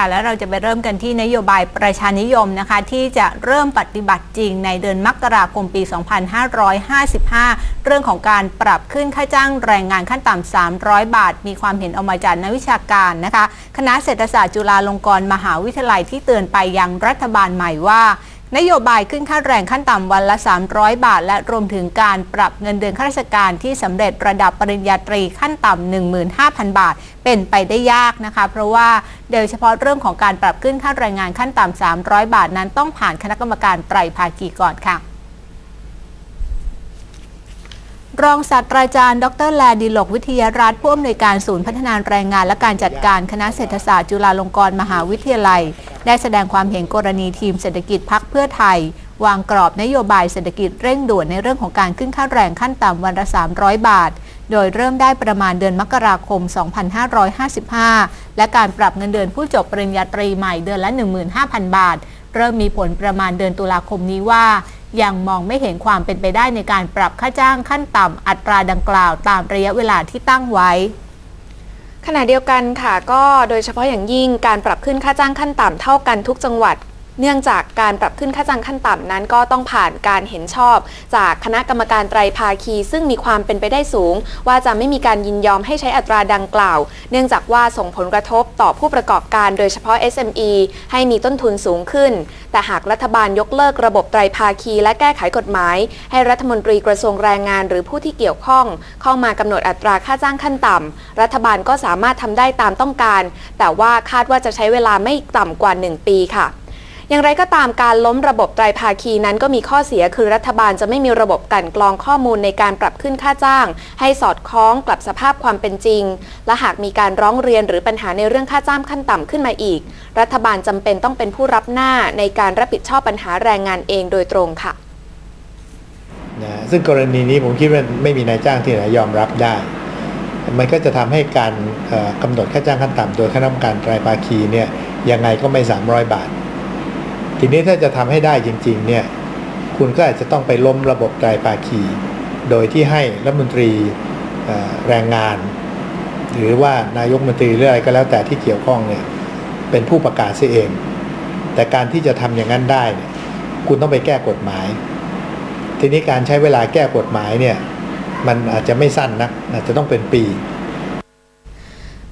ค่ะแล้วเราจะไปเริ่มกันที่นโยบายประชานิยมนะคะที่จะเริ่มปฏิบัติจริงในเดือนมกราคมปี 2555 เรื่องของการปรับขึ้นค่าจ้างแรงงานขั้นต่ำ 300 บาท มีความเห็นออกมาจากนักวิชาการนะคะ คณะเศรษฐศาสตร์จุฬาลงกรณ์มหาวิทยาลัยที่เตือนไปยังรัฐบาลใหม่ว่า นโยบายขึ้นค่าแรงขั้นต่ำวันละ 300 บาท และรวมถึงการปรับเงินเดือนข้าราชการที่สำเร็จระดับปริญญาตรีขั้นต่ำ15,000 บาท เป็นไปได้ยากนะคะ เพราะว่าโดยเฉพาะเรื่องของการปรับขึ้นค่าแรงงานขั้นต่ำ300 บาทนั้นต้องผ่านคณะกรรมการไตรภาคีก่อนค่ะ รองศาสตราจารย์ ดรแลดิลกวิทยารัฐผู้อำนวยการศูนย์พัฒนาแรงงานและการจัดการคณะเศรษฐศาสตร์จุฬาลงกรณ์มหาวิทยาลัย ได้แสดงความเห็นกรณีทีมเศรษฐกิจพักเพื่อไทย วางกรอบนโยบายเศรษฐกิจเร่งด่วนในเรื่องของการขึ้นค่าแรงขั้นต่ำวันละ 300 บาท โดยเริ่มได้ประมาณเดือนมกราคม 2555 และการปรับเงินเดือนผู้จบปริญญาตรีใหม่เดือนละ 15,000 บาท เริ่มมีผลประมาณเดือนตุลาคมนี้ว่า ยังมองไม่เห็นความเป็นไปได้ในการปรับค่าจ้างขั้นต่ำอัตราดังกล่าวตามระยะเวลาที่ตั้งไว้ขณะเดียวกันค่ะก็โดยเฉพาะอย่างยิ่งการปรับขึ้นค่าจ้างขั้นต่ำเท่ากันทุกจังหวัด เนื่องจากการปรับขึ้นค่าจ้างขั้นต่ำนั้นก็ต้องผ่านการเห็นชอบ จากคณะกรรมการไตรภาคี ซึ่งมีความเป็นไปได้สูง ว่าจะไม่มีการยินยอมให้ใช้อัตราดังกล่าว เนื่องจากว่าส่งผลกระทบต่อผู้ประกอบการโดยเฉพาะ SME ให้มีต้นทุนสูงขึ้น แต่หากรัฐบาลยกเลิกระบบไตรภาคี และแก้ไขกฎหมาย ให้รัฐมนตรีกระทรวงแรงงานหรือผู้ที่เกี่ยวข้อง เข้ามากำหนดอัตราค่าจ้างขั้นต่ำรัฐบาลก็สามารถทำได้ตามต้องการ แต่ว่าคาดว่าจะใช้เวลาไม่ต่ำกว่า 1 ปีค่ะ อย่างไรก็ตามการล้มระบบไตรภาคีนั้นก็มีข้อเสียคือรัฐบาลจะไม่มีระบบกันกรองข้อมูลในการปรับขึ้นค่าจ้าง ให้สอดคล้องกับสภาพความเป็นจริง และหากมีการร้องเรียนหรือปัญหาในเรื่องค่าจ้างขั้นต่ำขึ้นมาอีก รัฐบาลจำเป็นต้องเป็นผู้รับหน้าในการรับผิดชอบปัญหาแรงงานเองโดยตรงค่ะนะซึ่งกรณีนี้ผมคิดว่าไม่มีนายจ้างที่ไหนยอมรับได้ มันก็จะทำให้การเอ่อกำหนดค่าจ้างขั้นต่ำโดยคณะกรรมการไตรภาคีเนี่ยยังไงก็ไม่ 300 บาท ทีนี้ถ้าจะทำให้ได้จริงๆเนี่ยคุณก็อาจจะต้องไปล้มระบบไตรภาคี โดยที่ให้รัฐมนตรีแรงงาน หรือว่านายกมนตรีหรืออะไรก็แล้วแต่ที่เกี่ยวข้องเนี่ยเป็นผู้ประกาศเสียเอง แต่การที่จะทำอย่างนั้นได้เนี่ยคุณต้องไปแก้กฎหมาย ทีนี้การใช้เวลาแก้กฎหมายเนี่ยมันอาจจะไม่สั้นนะอาจจะต้องเป็นปี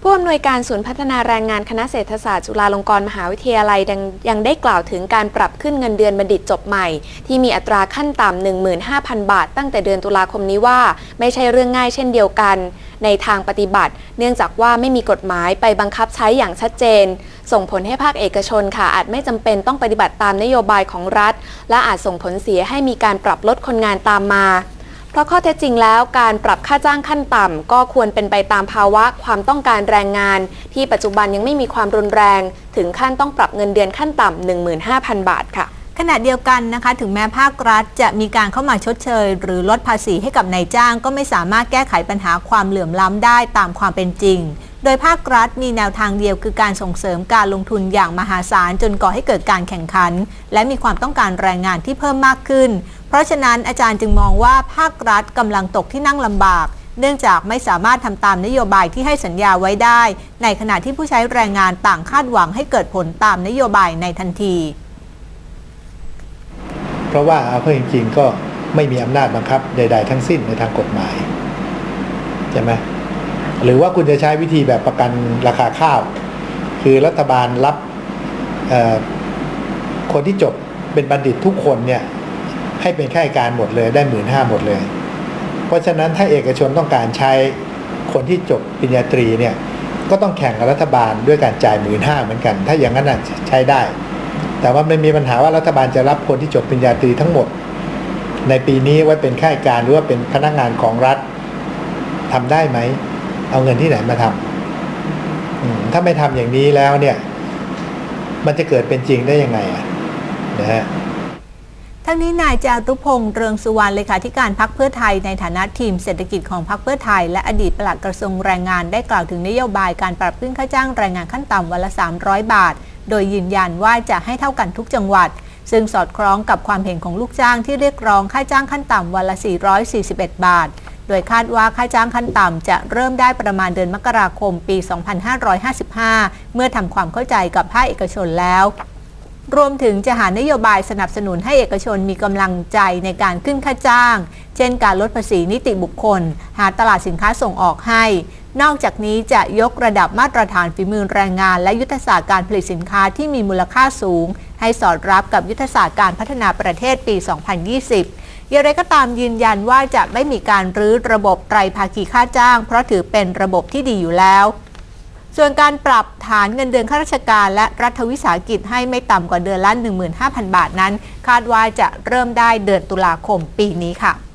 ผู้อำนวยการศูนย์พัฒนาแรงงานคณะเศรษฐศาสตร์จุฬาลงกรณ์มหาวิทยาลัยยังได้กล่าวถึงการปรับขึ้นเงินเดือนบัณฑิตจบใหม่ ที่มีอัตราขั้นต่ำ15,000 บาท ตั้งแต่เดือนตุลาคมนี้ว่า ไม่ใช่เรื่องง่ายเช่นเดียวกัน ในทางปฏิบัติ เนื่องจากว่าไม่มีกฎหมายไปบังคับใช้อย่างชัดเจน ส่งผลให้ภาคเอกชนค่ะอาจไม่จำเป็นต้องปฏิบัติตามนโยบายของรัฐ และอาจส่งผลเสียให้มีการปรับลดคนงานตามมา เพราะข้อเท็จจริงแล้วการปรับค่าจ้างขั้นต่ำ ก็ควรเป็นไปตามภาวะความต้องการแรงงาน ที่ปัจจุบันยังไม่มีความรุนแรง ถึงขั้นต้องปรับเงินเดือนขั้นต่ำ15,000 บาทค่ะ ขณะเดียวกันนะคะ ถึงแม้ภาครัฐจะมีการเข้ามาชดเชย หรือลดภาษีให้กับนายจ้างก็ไม่สามารถแก้ไขปัญหาความเหลื่อมล้ำได้ตามความเป็นจริง โดยภาครัฐมีแนวทางเดียวคือการส่งเสริมการลงทุนอย่างมหาศาลจนก่อให้เกิดการแข่งขัน และมีความต้องการแรงงานที่เพิ่มมากขึ้น เพราะฉะนั้นอาจารย์จึงมองว่าภาครัฐกำลังตกที่นั่งลำบากเนื่องจากไม่สามารถทำตามนโยบายที่ให้สัญญาไว้ได้ ในขณะที่ผู้ใช้แรงงานต่างคาดหวังให้เกิดผลตามนโยบายในทันที เพราะว่าเอาเข้าจริงๆก็ไม่มีอำนาจบังคับใด ๆ ทั้งสิ้นในทางกฎหมายใช่ไหมหรือว่าคุณจะใช้วิธีแบบประกันราคาข้าว คือรัฐบาลรับคนที่จบเป็นบัณฑิตทุกคนเนี่ยให้เป็นข้าราชการหมดเลยได้หมื่นห้าหมดเลย เพราะฉะนั้นถ้าเอกชนต้องการใช้คนที่จบปริญญาตรีเนี่ยก็ต้องแข่งกับรัฐบาลด้วยการจ่ายหมื่นห้าเหมือนกัน ถ้าอย่างนั้นใช้ได้ แต่ว่ามันมีปัญหาว่ารัฐบาลจะรับคนที่จบปริญญาตรีทั้งหมด ในปีนี้ไว้เป็นข้าราชการหรือว่าเป็นพนักงานของรัฐทำได้ไหม เอาเงินที่ไหนมาทำอืมถ้าไม่ทำอย่างนี้แล้วเนี่ย มันจะเกิดเป็นจริงได้ยังไงอะนะฮะ ทั้งนี้นายจารุพงษ์เรืองสุวรรณเลขาธิการพักเพื่อไทยในฐานะทีมเศรษฐกิจของพักเพื่อไทย และอดีตปลัดกระทรวงแรงงานได้กล่าวถึงนโยบายการปรับขึ้นค่าจ้างแรงงานขั้นต่ำวันละ 300 บาท โดยยืนยันว่าจะให้เท่ากันทุกจังหวัด ซึ่งสอดคล้องกับความเห็นของลูกจ้างที่เรียกร้องค่าจ้างขั้นต่ำวันละ 441 บาท โดยคาดว่าค่าจ้างขั้นต่ำจะเริ่มได้ประมาณเดือนมกราคมปี 2555 เมื่อทำความเข้าใจกับภาคเอกชนแล้ว รวมถึงจะหานโยบายสนับสนุนให้เอกชนมีกำลังใจในการขึ้นค่าจ้าง เช่นการลดภาษีนิติบุคคล หาตลาดสินค้าส่งออกให้ นอกจากนี้จะยกระดับมาตรฐานฝีมือแรงงาน และยุทธศาสตร์การผลิตสินค้าที่มีมูลค่าสูง ให้สอดรับกับยุทธศาสตร์การพัฒนาประเทศปี 2020 อย่างไรก็ตามยืนยันว่าจะไม่มีการรื้อระบบไตรภาคีค่าจ้าง เพราะถือเป็นระบบที่ดีอยู่แล้ว ส่วนการปรับฐานเงินเดือนข้าราชการ และรัฐวิสาหกิจให้ไม่ต่ำกว่าเดือนละ 15,000 บาทนั้น คาดว่าจะเริ่มได้เดือนตุลาคมปีนี้ค่ะ